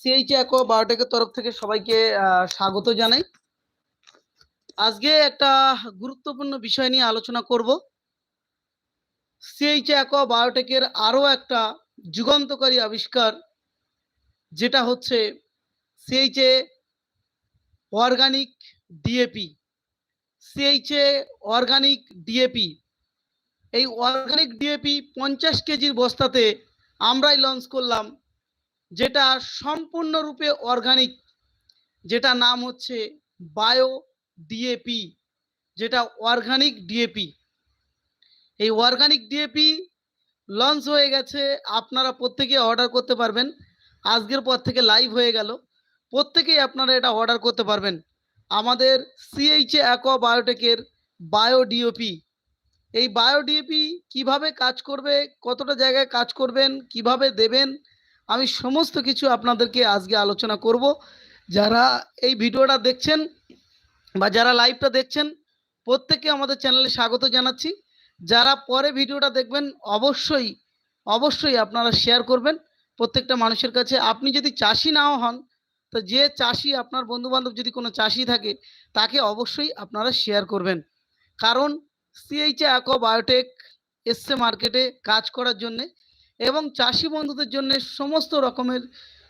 CH অ্যাকো বায়োটেকের তরফ থেকে সবাইকে স্বাগত জানাই। আজকে একটা গুরুত্বপূর্ণ বিষয় নিয়ে আলোচনা করব। সিএইচ অ্যাকো বায়োটেকের আরও একটা যুগান্তকারী আবিষ্কার, যেটা হচ্ছে CH A organic DAP CH A organic DAP এই অর্গানিক ডিএপি পঞ্চাশ কেজির বস্তাতে আমরাই লঞ্চ করলাম যেটা সম্পূর্ণরূপে অর্গানিক যেটা নাম হচ্ছে বায়ো ডিএপি যেটা অর্গানিক ডিএপি এই অর্গানিক ডিএপি লঞ্চ হয়ে গেছে, আপনারা প্রত্যেকে অর্ডার করতে পারবেন। আজকের পর থেকে লাইভ হয়ে গেল। প্রত্যেকেই আপনারা এটা অর্ডার করতে পারবেন। আমাদের সিএইচ অ্যাকোয়া বায়োটেকের বায়ো ডিওপি এই বায়ো ডিএপি কীভাবে কাজ করবে, কতটা জায়গায় কাজ করবেন, কীভাবে দেবেন আমি সমস্ত কিছু আপনাদেরকে আজকে আলোচনা করব। যারা এই ভিডিওটা দেখছেন বা যারা লাইভটা দেখছেন, প্রত্যেককে আমাদের চ্যানেলে স্বাগত জানাচ্ছি। যারা পরে ভিডিওটা দেখবেন, অবশ্যই অবশ্যই আপনারা শেয়ার করবেন। প্রত্যেকটা মানুষের কাছে। আপনি যদি চাষি নাও হন, তো যে চাষি আপনার বন্ধু বান্ধব যদি কোনো চাষি থাকে, তাকে অবশ্যই আপনারা শেয়ার করবেন। কারণ সিএইচ অ্যাকো বায়োটেক এসছে মার্কেটে কাজ করার জন্যে। এবং চাষি বন্ধুদের জন্য সমস্ত রকমের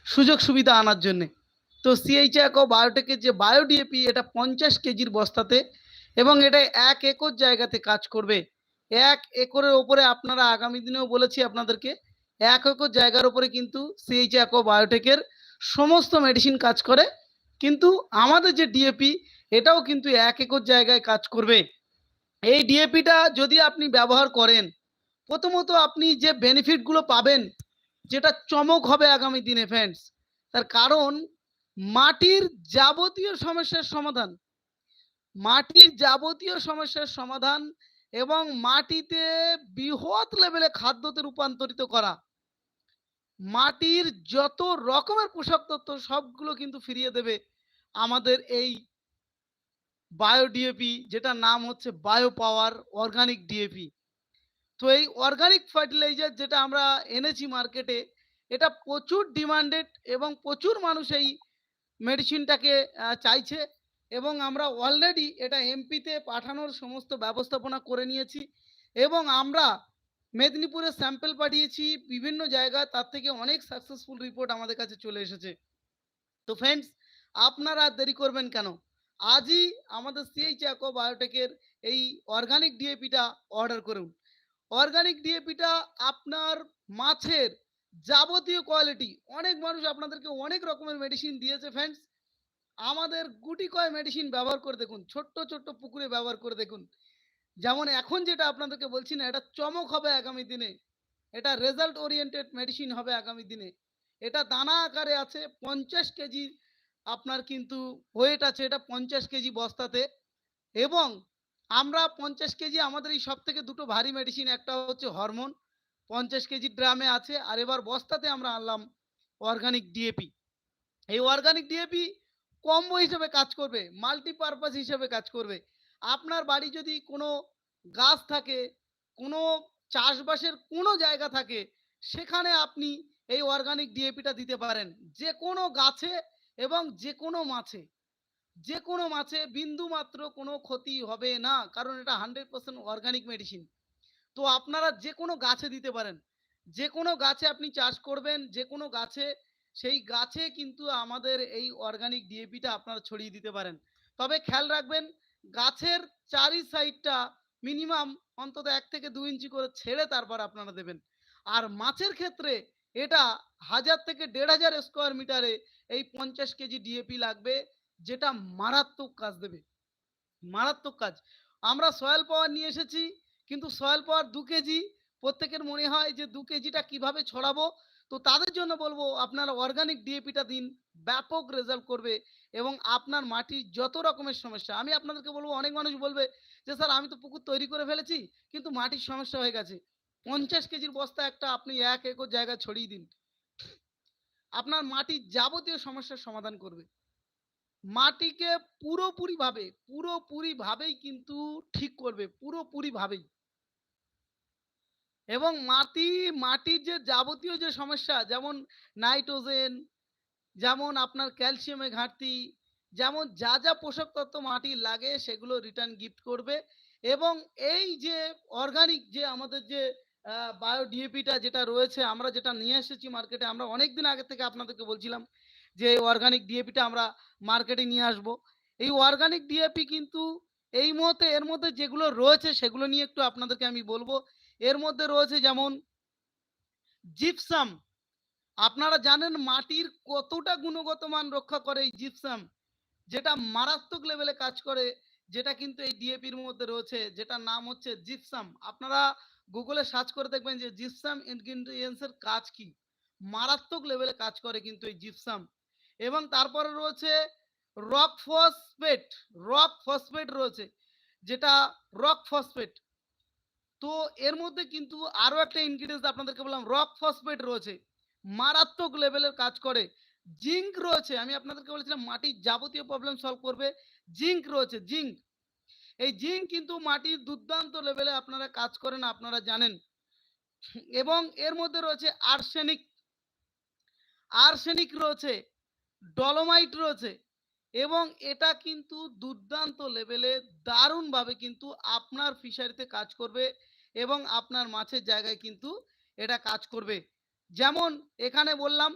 সুযোগ সুবিধা আনার জন্যে। তো সিএইচ অ্যাকো বায়োটেকের যে বায়োডিএপি এটা পঞ্চাশ কেজির বস্তাতে এবং এটা এক একর জায়গাতে কাজ করবে। এক একরের ওপরে আপনারা আগামী দিনেও বলেছি আপনাদেরকে, এক একর জায়গার উপরে কিন্তু সিএইচ অ্যাকো বায়োটেকের সমস্ত মেডিসিন কাজ করে। কিন্তু আমাদের যে ডিএপি এটাও কিন্তু এক একর জায়গায় কাজ করবে। এই ডিএপিটা যদি আপনি ব্যবহার করেন প্রথমত আপনি যে বেনিফিটগুলো পাবেন, যেটা চমক হবে আগামী দিনে ফ্রেন্ডস তার কারণ মাটির যাবতীয় সমস্যার সমাধান, মাটির যাবতীয় সমস্যার সমাধান এবং মাটিতে বৃহৎ লেভেলে খাদ্যতে রূপান্তরিত করা, মাটির যত রকমের পোষক তত্ত্ব সবগুলো কিন্তু ফিরিয়ে দেবে আমাদের এই বায়ো ডিএপি যেটা নাম হচ্ছে বায়ো পাওয়ার অর্গানিক ডিএপি তো এই অর্গানিক ফার্টিলাইজার যেটা আমরা এনেছি মার্কেটে এটা প্রচুর ডিমান্ডেড এবং প্রচুর মানুষ এই মেডিসিনটাকে চাইছে এবং আমরা অলরেডি এটা এমপিতে পাঠানোর সমস্ত ব্যবস্থাপনা করে নিয়েছি এবং আমরা মেদিনীপুরে স্যাম্পল পাঠিয়েছি, বিভিন্ন জায়গায় তার থেকে অনেক সাকসেসফুল রিপোর্ট আমাদের কাছে চলে এসেছে। তো ফ্রেন্ডস আপনারা দেরি করবেন কেন? আজই আমাদের সিএইচ অ্যাকো বায়োটেকের এই অর্গানিক ডিএপিটা অর্ডার করুন। অর্গানিক ডিএপিটা আপনার মাছের যাবতীয় কোয়ালিটি অনেক মানুষ আপনাদেরকে অনেক রকমের মেডিসিন দিয়েছে ফ্রেন্ডস আমাদের গুটি কয় মেডিসিন ব্যবহার করে দেখুন, ছোট্ট ছোট্ট পুকুরে ব্যবহার করে দেখুন। যেমন এখন যেটা আপনাদেরকে বলছি না, এটা চমক হবে আগামী দিনে। এটা রেজাল্ট ওরিয়েন্টেড মেডিসিন হবে আগামী দিনে। এটা দানা আকারে আছে, পঞ্চাশ কেজি আপনার কিন্তু ওয়েট আছে, এটা পঞ্চাশ কেজি বস্তাতে। এবং আমরা পঞ্চাশ কেজি আমাদের এই সব থেকে দুটো ভারী মেডিসিন একটা হচ্ছে হরমোন পঞ্চাশ কেজি ড্রামে আছে, আর এবার বস্তাতে আমরা আনলাম অর্গানিক ডিএপি এই অর্গানিক ডিএপি কম্বো হিসেবে কাজ করবে মাল্টিপারপাস হিসেবে কাজ করবে। আপনার বাড়ি যদি কোনো গাছ থাকে, কোনো চাষবাসের কোনো জায়গা থাকে, সেখানে আপনি এই অর্গানিক ডিএপিটা দিতে পারেন। যে কোনো গাছে এবং যে কোনো মাছে। যে কোনো মাছে বিন্দু মাত্র কোনো ক্ষতি হবে না, কারণ এটা হান্ড্রেড পার্সেন্ট অর্গানিক মেডিসিন তো আপনারা যে কোনো গাছে দিতে পারেন। যে কোনো গাছে আপনি চাষ করবেন, যে কোনো গাছে, সেই গাছে কিন্তু আমাদের এই অর্গানিক ডিএপিটা আপনারা ছড়িয়ে দিতে পারেন। তবে খেয়াল রাখবেন, গাছের চারি সাইডটা মিনিমাম অন্তত এক থেকে দু ইঞ্চি করে ছেড়ে তারপর আপনারা দেবেন। আর মাছের ক্ষেত্রে এটা হাজার থেকে দেড় হাজার স্কোয়ার মিটারে এই পঞ্চাশ কেজি ডিএপি লাগবে। যেটা মারাত্মক কাজ দেবে। মারাত্মক কাজ। আমরা সয়েল পাওয়ার নিয়ে এসেছি, কিন্তু সয়েল পাওয়ার দু কেজি, প্রত্যেকের মনে হয় যে দু কেজিটা কীভাবে ছড়াবো? তো তাদের জন্য বলব, আপনারা অর্গানিক ডিএপিটা দিন, ব্যাপক রেজাল্ট করবে এবং আপনার মাটির যত রকমের সমস্যা, আমি আপনাদেরকে বলব, অনেক মানুষ বলবে যে, স্যার, আমি তো পুকুর তৈরি করে ফেলেছি, কিন্তু মাটির সমস্যা হয়ে গেছে। পঞ্চাশ কেজির বস্তা একটা আপনি এক একর জায়গায় ছড়িয়ে দিন। আপনার মাটির যাবতীয় সমস্যার সমাধান করবে। মাটিকে পুরোপুরি ভাবে পুরোপুরি ভাবেই কিন্তু ঠিক করবে পুরোপুরি ভাবেই এবং মাটি মাটির যে যাবতীয় যে সমস্যা যেমন নাইট্রোজেন যেমন আপনার ক্যালসিয়ামের ঘাটতি, যেমন যা, যা পোষক তত্ত্ব মাটির লাগে সেগুলো রিটার্ন গিফট করবে। এবং এই যে অর্গানিক যে আমাদের যে বায়ো ডিএপিটা যেটা রয়েছে আমরা যেটা নিয়ে এসেছি মার্কেটে আমরা অনেকদিন আগে থেকে আপনাদেরকে বলছিলাম যে অর্গানিক ডিএপিটা আমরা মার্কেটে নিয়ে আসব। এই অর্গানিক ডিএপি কিন্তু এই মুহূর্তে এর মধ্যে যেগুলো রয়েছে সেগুলো নিয়ে একটু আপনাদেরকে আমি বলব। এর মধ্যে রয়েছে যেমন জিপসাম। আপনারা জানেন মাটির কতটা গুণগত মান রক্ষা করে এই জিপসাম। যেটা মারাত্মক লেভেলে কাজ করে, যেটা কিন্তু এই ডিএপির মধ্যে রয়েছে, যেটার নাম হচ্ছে জিপসাম। আপনারা গুগলে সার্চ করে দেখবেন যে জিপসাম ইনগ্রিডিয়েন্টস এর কাজ কি? মারাত্মক লেভেলে কাজ করে কিন্তু এই জিপসাম। এবং তারপরে রয়েছে রক ফসফেট, রক ফসফেট রয়েছে, যেটা রক ফসফেট। তো এর মধ্যে কিন্তু আরও একটা ইনগ্রিডিয়েন্টস আপনাদেরকে বললাম রক ফসফেট রয়েছে। মারাত্মক লেভেলের কাজ করে। জিঙ্ক রয়েছে। আমি আপনাদেরকে বলেছিলাম মাটির যাবতীয় প্রবলেম সলভ করবে। জিঙ্ক রয়েছে, জিঙ্ক। এই জিঙ্ক কিন্তু মাটির দুর্দান্ত লেভেলে আপনারা কাজ করেন আপনারা জানেন। এবং এর মধ্যে রয়েছে আর্সেনিক। আর্সেনিক রয়েছে, ডলোমাইট রয়েছে এবং এটা কিন্তু দুর্দান্ত লেভেলে দারুণভাবে কিন্তু আপনার ফিশারিতে কাজ করবে এবং আপনার মাছের জায়গায় কিন্তু এটা কাজ করবে। যেমন এখানে বললাম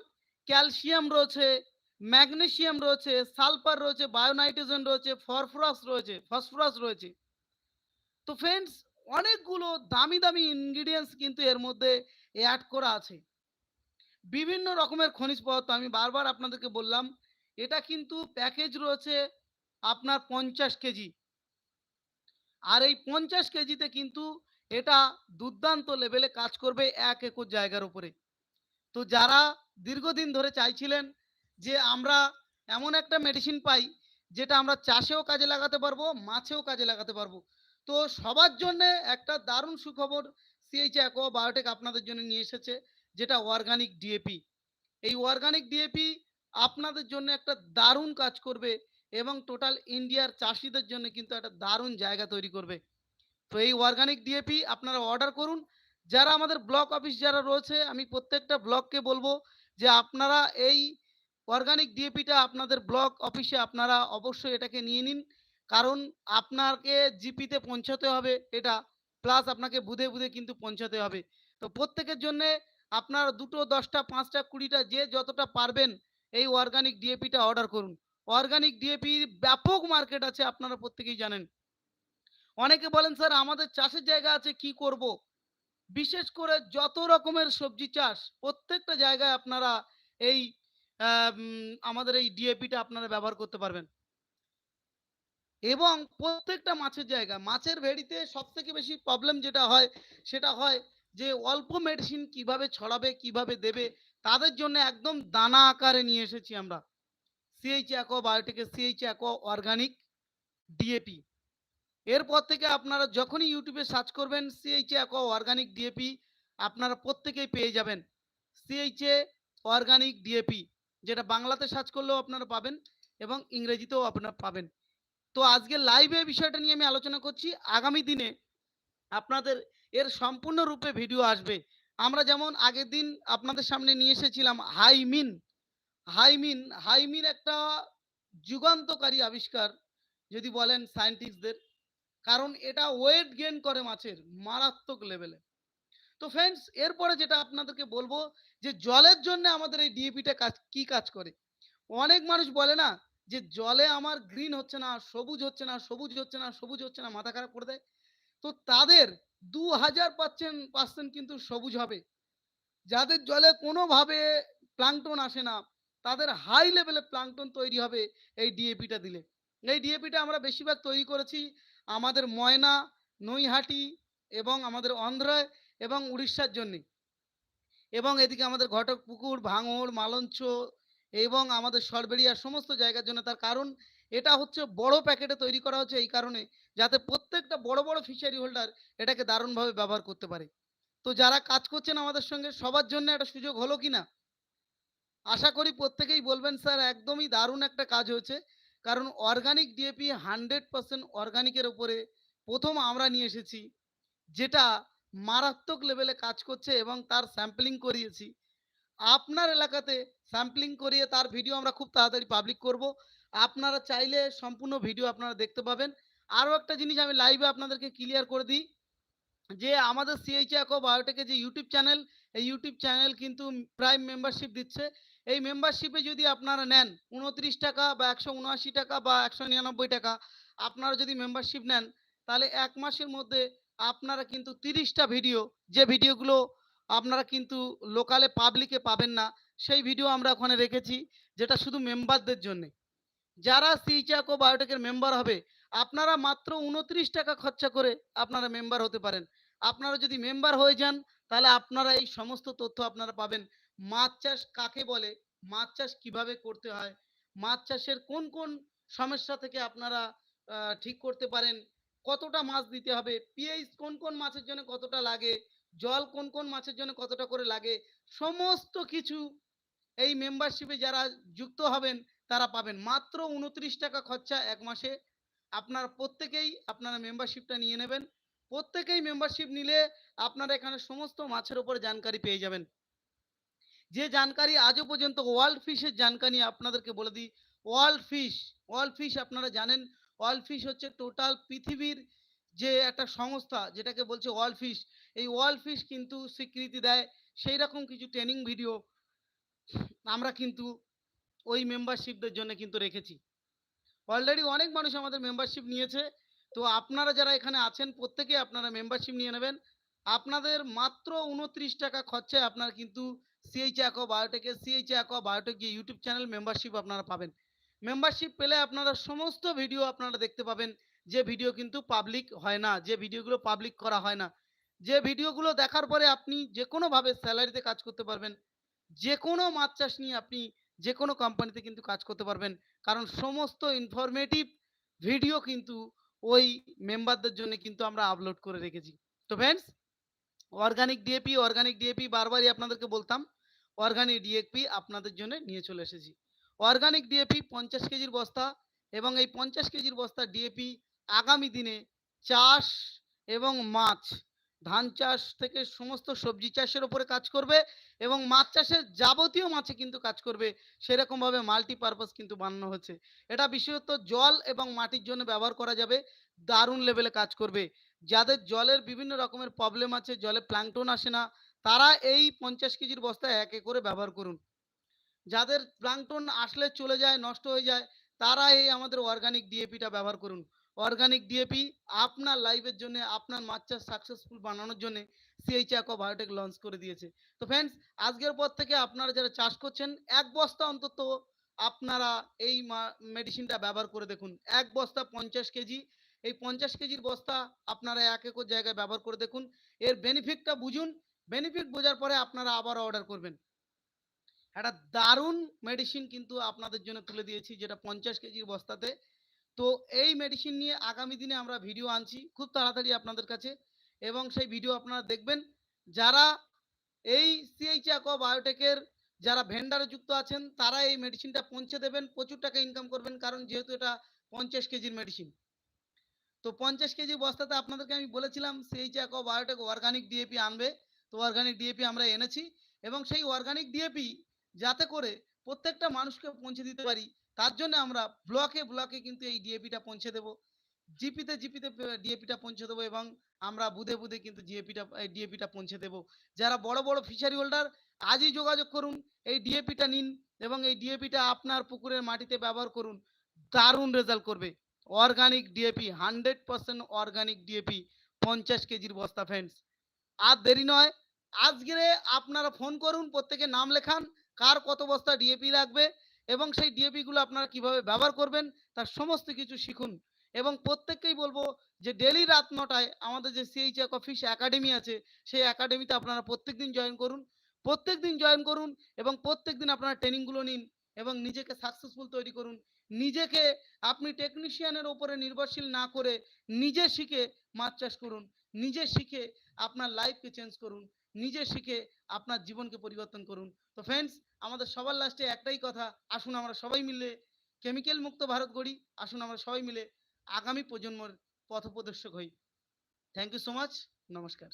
ক্যালসিয়াম রয়েছে, ম্যাগনেসিয়াম রয়েছে, সালফার রয়েছে, বায়োনাইট্রোজেন রয়েছে, ফসফরাস রয়েছে ফসফরাস রয়েছে। তো ফ্রেন্ডস অনেকগুলো দামি, দামি ইনগ্রিডিয়েন্টস কিন্তু এর মধ্যে অ্যাড করা আছে। বিভিন্ন রকমের খনিজ পদার্থ আমি বারবার আপনাদেরকে বললাম, এটা কিন্তু প্যাকেজ রয়েছে আপনার ৫০ কেজি। আর এই ৫০ কেজিতে কিন্তু এটা দুর্দান্ত লেভেলে কাজ করবে এক একর জায়গার উপরে। তো যারা দীর্ঘদিন ধরে চাইছিলেন যে আমরা এমন একটা মেডিসিন পাই, যেটা আমরা চাষেও কাজে লাগাতে পারব, মাছেও কাজে লাগাতে পারব। তো সবার জন্যে একটা দারুণ সুখবর সিএইচ অ্যাকোয়া বায়োটেক আপনাদের জন্য নিয়ে এসেছে, যেটা অর্গানিক ডিএপি। এই অর্গানিক ডিএপি আপনাদের জন্য একটা দারুণ কাজ করবে এবং টোটাল ইন্ডিয়ার চাষিদের জন্য কিন্তু একটা দারুণ জায়গা তৈরি করবে। তো এই অর্গানিক ডিএপি আপনারা অর্ডার করুন। যারা আমাদের ব্লক অফিস যারা রয়েছে আমি প্রত্যেকটা ব্লককে বলব যে আপনারা এই অর্গানিক ডিএপিটা আপনাদের ব্লক অফিসে আপনারা অবশ্যই এটাকে নিয়ে নিন। কারণ আপনাকে জিপিতে পৌঁছাতে হবে এটা, প্লাস আপনাকে বুথে, বুথে কিন্তু পৌঁছাতে হবে। তো প্রত্যেকের জন্যে আপনার ২ টো, ১০ টা, ৫ টা, ২০ টা যে যতটা পারবেন এই অর্গানিক ডিএপিটা অর্ডার করুন। অর্গানিক ডিএপির ব্যাপক মার্কেট আছে আপনারা প্রত্যেকেই জানেন। অনেকে বলেন স্যার আমাদের চাষের জায়গা আছে কি করব? বিশেষ করে যত রকমের সবজি চাষ প্রত্যেকটা জায়গায় আপনারা এই আমাদের এই ডিএপিটা আপনারা ব্যবহার করতে পারবেন। এবং প্রত্যেকটা মাছের জায়গা, মাছের ভেড়িতে সবথেকে বেশি প্রবলেম যেটা হয়, সেটা হয় যে অল্প মেডিসিন কীভাবে ছড়াবে, কীভাবে দেবে, তাদের জন্য একদম দানা আকারে নিয়ে এসেছি আমরা। সিএইচ অ্যাকোয়া বায়োটেকের সিএইচ অ্যাকোয়া অর্গানিক ডিএপি। এরপর থেকে আপনারা যখনই ইউটিউবে সার্চ করবেন সিএইচ অ্যাকোয়া অর্গানিক ডিএপি আপনারা প্রত্যেকেই পেয়ে যাবেন। সিএইচএ অর্গানিক ডিএপি যেটা বাংলাতে সার্চ করলেও আপনারা পাবেন এবং ইংরেজিতেও আপনারা পাবেন। তো আজকে লাইভে বিষয়টা নিয়ে আমি আলোচনা করছি। আগামী দিনে আপনাদের এর সম্পূর্ণরূপে ভিডিও আসবে। আমরা যেমন আগের দিন আপনাদের সামনে নিয়ে এসেছিলাম হাইমিন। হাইমিন, হাইমিন একটা যুগান্তকারী আবিষ্কার যদি বলেন সায়েন্টিস্টদের। কারণ এটা ওয়েট গেইন করে মাছের মারাত্মক লেভেলে। তো ফ্রেন্ডস এরপরে যেটা আপনাদেরকে বলব যে জলের জন্যে আমাদের এই ডিএপিটা কাজ কি কাজ করে? অনেক মানুষ বলে না যে জলে আমার গ্রিন হচ্ছে না, সবুজ হচ্ছে না, সবুজ হচ্ছে না, সবুজ হচ্ছে না, মাথা খারাপ করে দেয়। তো তাদের ২০০০% পার্সেন্ট কিন্তু সবুজ হবে। যাদের জলে কোনোভাবে প্লাংটন আসে না, তাদের হাই লেভেলে প্লাংটন তৈরি হবে এই ডিএপিটা দিলে। এই ডিএপিটা আমরা বেশিরভাগ তৈরি করেছি আমাদের ময়না, নৈহাটি এবং আমাদের অন্ধ্রায় এবং উড়িষ্যার জন্যে। এবং এদিকে আমাদের ঘটক পুকুর ভাঙড়, মালঞ্চ এবং আমাদের সরবেরিয়া সমস্ত জায়গার জন্য। তার কারণ এটা হচ্ছে বড় প্যাকেটে তৈরি করা হচ্ছে এই কারণে যাতে প্রত্যেকটা বড়, বড় ফিশারি হোল্ডার এটাকে দারুণভাবে ব্যবহার করতে পারে। তো যারা কাজ করছেন আমাদের সঙ্গে সবার জন্য একটা সুযোগ হলো কিনা? আশা করি প্রত্যেকেই বলবেন স্যার একদমই দারুণ একটা কাজ হয়েছে। কারণ অর্গানিক ডিএপি 100% অর্গানিকের উপরে প্রথম আমরা নিয়ে এসেছি। যেটা মারাত্মক লেভেলে কাজ করছে এবং তার স্যাম্পলিং করিয়েছি। আপনার এলাকাতে স্যাম্পলিং করিয়ে তার ভিডিও আমরা খুব তাড়াতাড়ি পাবলিক করব আপনারা চাইলে সম্পূর্ণ ভিডিও আপনারা দেখতে পাবেন আরও একটা জিনিস আমি লাইভে আপনাদেরকে ক্লিয়ার করে দিই, যে আমাদের সিএইচ অ্যাকো বায়োটেকের যে ইউটিউব চ্যানেল এই ইউটিউব চ্যানেল কিন্তু প্রাইম মেম্বারশিপ দিচ্ছে। এই মেম্বারশিপে যদি আপনারা নেন উনত্রিশ টাকা বা একশো উনআশি টাকা বা একশো নিরানব্বই টাকা, আপনারা যদি মেম্বারশিপ নেন, তাহলে এক মাসের মধ্যে আপনারা কিন্তু তিরিশটা ভিডিও যে ভিডিওগুলো আপনারা কিন্তু লোকালে পাবলিকে পাবেন না, সেই ভিডিও আমরা ওখানে রেখেছি, যেটা শুধু মেম্বারদের জন্যে। যারা সিচাকো বায়োটেকের মেম্বার হবে আপনারা মাত্র উনত্রিশ টাকা খরচা করে আপনারা মেম্বার হতে পারেন। আপনারা যদি মেম্বার হয়ে যান, তাহলে আপনারা এই সমস্ত তথ্য আপনারা পাবেন। মাছ চাষ কাকে বলে? মাছ চাষ কীভাবে করতে হয়? মাছ চাষের কোন কোন সমস্যা থেকে আপনারা ঠিক করতে পারেন? কতটা মাছ দিতে হবে? পিএইচ কোন কোন মাছের জন্য কতটা লাগে? জল কোন কোন মাছের জন্য কতটা করে লাগে? সমস্ত কিছু এই মেম্বারশিপে যারা যুক্ত হবেন, তারা পাবেন। মাত্র উনত্রিশ টাকা খরচা এক মাসে আপনার প্রত্যেকেই আপনারা মেম্বারশিপটা নিয়ে নেবেন। প্রত্যেকেই মেম্বারশিপ নিলে আপনারা এখানে সমস্ত মাছের উপরে জানকারি পেয়ে যাবেন। যে জানকারি আজও পর্যন্ত ওয়ার্ল্ড ফিশের জানকারি আপনাদেরকে বলে দিই, ওয়ার্ল্ড ফিশ ওয়ার্ল্ড ফিশ আপনারা জানেন, ওয়ার্ল্ড ফিশ হচ্ছে টোটাল পৃথিবীর যে একটা সংস্থা যেটাকে বলছে ওয়ার্ল্ড ফিশ, এই ওয়ার্ল্ড ফিশ কিন্তু স্বীকৃতি দেয় সেই রকম কিছু ট্রেনিং ভিডিও আমরা কিন্তু ওই মেম্বারশিপদের জন্য কিন্তু রেখেছি। অলরেডি অনেক মানুষ আমাদের মেম্বারশিপ নিয়েছে। তো আপনারা যারা এখানে আছেন, প্রত্যেকে আপনারা মেম্বারশিপ নিয়ে নেবেন। আপনাদের মাত্র উনত্রিশ টাকা খরচায় আপনারা কিন্তু CH অ্যাকো বায়োটেকে CH aqua biotech YouTube channel membership আপনারা পাবেন। মেম্বারশিপ পেলে আপনারা সমস্ত ভিডিও আপনারা দেখতে পাবেন। যে ভিডিও কিন্তু পাবলিক হয় না, যে ভিডিওগুলো পাবলিক করা হয় না। যে ভিডিওগুলো দেখার পরে আপনি যে কোনোভাবে স্যালারিতে কাজ করতে পারবেন। যে কোনো মাছ চাষ নিয়ে আপনি যে কোনো কোম্পানিতে কিন্তু কাজ করতে পারবেন। কারণ সমস্ত ইনফরমেটিভ ভিডিও কিন্তু ওই মেম্বারদের জন্য কিন্তু আমরা আপলোড করে রেখেছি। তো friends organic DAP organic DAP বারবারই আপনাদেরকে বলতাম অর্গানিক ডিএপি আপনাদের জন্য নিয়ে চলে এসেছি। অর্গানিক ডিএপি পঞ্চাশ কেজির বস্তা এবং এই পঞ্চাশ কেজির বস্তা ডিএপি আগামী দিনে চাষ এবং মাছ ধান চাষ থেকে সমস্ত সবজি চাষের উপরে কাজ করবে এবং মাছ চাষের যাবতীয় মাছে কিন্তু কাজ করবে। সেরকমভাবে মাল্টিপারপাস কিন্তু বানানো হচ্ছে। এটা বিশেষত জল এবং মাটির জন্য ব্যবহার করা যাবে। দারুণ লেভেলে কাজ করবে। যাদের জলের বিভিন্ন রকমের প্রবলেম আছে, জলে প্ল্যাংটন আসে না, তারা এই পঞ্চাশ কেজির বস্তা একে করে ব্যবহার করুন। যাদের প্ল্যাংটন আসলে চলে যায়, নষ্ট হয়ে যায়, তারা এই আমাদের অর্গানিক ডিএপিটা ব্যবহার করুন। অর্গানিক ডিএপি আপনার লাইফের জন্য, আপনার মাছ চাষ সাকসেসফুল বানানোর জন্য সিএইচ অ্যাকো বায়োটেক লঞ্চ করে দিয়েছে। তো ফ্রেন্ডস আজকের পর থেকে আপনারা যারা চাষ করছেন, এক বস্তা অন্তত আপনারা এই মেডিসিনটা ব্যবহার করে দেখুন। এক বস্তা পঞ্চাশ কেজি, এই পঞ্চাশ কেজির বস্তা আপনারা এক একর জায়গায় ব্যবহার করে দেখুন। এর বেনিফিটটা বুঝুন বেনিফিট বোঝার পরে আপনারা আবার অর্ডার করবেন। একটা দারুণ মেডিসিন কিন্তু আপনাদের জন্য তুলে দিয়েছি, যেটা পঞ্চাশ কেজির বস্তাতে তো এই মেডিসিন নিয়ে আগামী দিনে আমরা ভিডিও আনছি। খুব তাড়াতাড়ি আপনাদের কাছে। এবং সেই ভিডিও আপনারা দেখবেন, যারা এই সিএইচ অ্যাকো বায়োটেকের যারা ভেন্ডারে যুক্ত আছেন, তারা এই মেডিসিনটা পৌঁছে দেবেন, প্রচুর টাকা ইনকাম করবেন, কারণ যেহেতু এটা পঞ্চাশ কেজির মেডিসিন তো পঞ্চাশ কেজি বস্তাতে আপনাদেরকে আমি বলেছিলাম CH aqua biotech organic DAP আনবে। তো অর্গানিক ডিএপি আমরা এনেছি। এবং সেই অর্গানিক ডিএপি যাতে করে প্রত্যেকটা মানুষকে পৌঁছে দিতে পারি, তার জন্য আমরা ব্লকে ব্লকে কিন্তু এই ডিএপিটা পৌঁছে দেবো। জিপিতে জিপিতে ডিএপিটা পৌঁছে দেবো এবং আমরা বুধে বুধে কিন্তু জিএপিটা ডিএপিটা পৌঁছে দেবো। যারা বড় বড় ফিশারি হোল্ডার আজই যোগাযোগ করুন, এই ডিএপিটা নিন এবং এই ডিএপিটা আপনার পুকুরের মাটিতে ব্যবহার করুন, দারুণ রেজাল্ট করবে। Organic DAP hundred percent organic DAP পঞ্চাশ কেজির বস্তা ফ্রেন্ডস আর দেরি নয় আজকে আপনারা ফোন করুন, প্রত্যেকে নাম লেখান কার কত বস্তা ডিএপি লাগবে এবং সেই ডিএপি গুলো আপনারা কীভাবে ব্যবহার করবেন, তার সমস্ত কিছু শিখুন। এবং প্রত্যেককেই বলব যে ডেলি রাত নটায় আমাদের যে সিএইচ অফিস একাডেমি আছে, সেই একাডেমিতে আপনারা প্রত্যেকদিন জয়েন করুন। প্রত্যেক দিন জয়েন করুন এবং প্রত্যেক দিন আপনারা ট্রেনিংগুলো নিন এবং নিজেকে সাকসেসফুল তৈরি করুন। নিজেকে আপনি টেকনিশিয়ানের ওপরে নির্ভরশীল না করে নিজে শিখে মাছ চাষ করুন। নিজে শিখে আপনার লাইফকে চেঞ্জ করুন। নিজে শিখে আপনার জীবনকে পরিবর্তন করুন। তো ফ্রেন্ডস আমাদের সবার লাস্টে একটাই কথা, আসুন আমরা সবাই মিলে কেমিক্যাল মুক্ত ভারত গড়ি, আসুন আমরা সবাই মিলে আগামী প্রজন্মের পথপ্রদর্শক হই। থ্যাংক ইউ সো মাচ নমস্কার।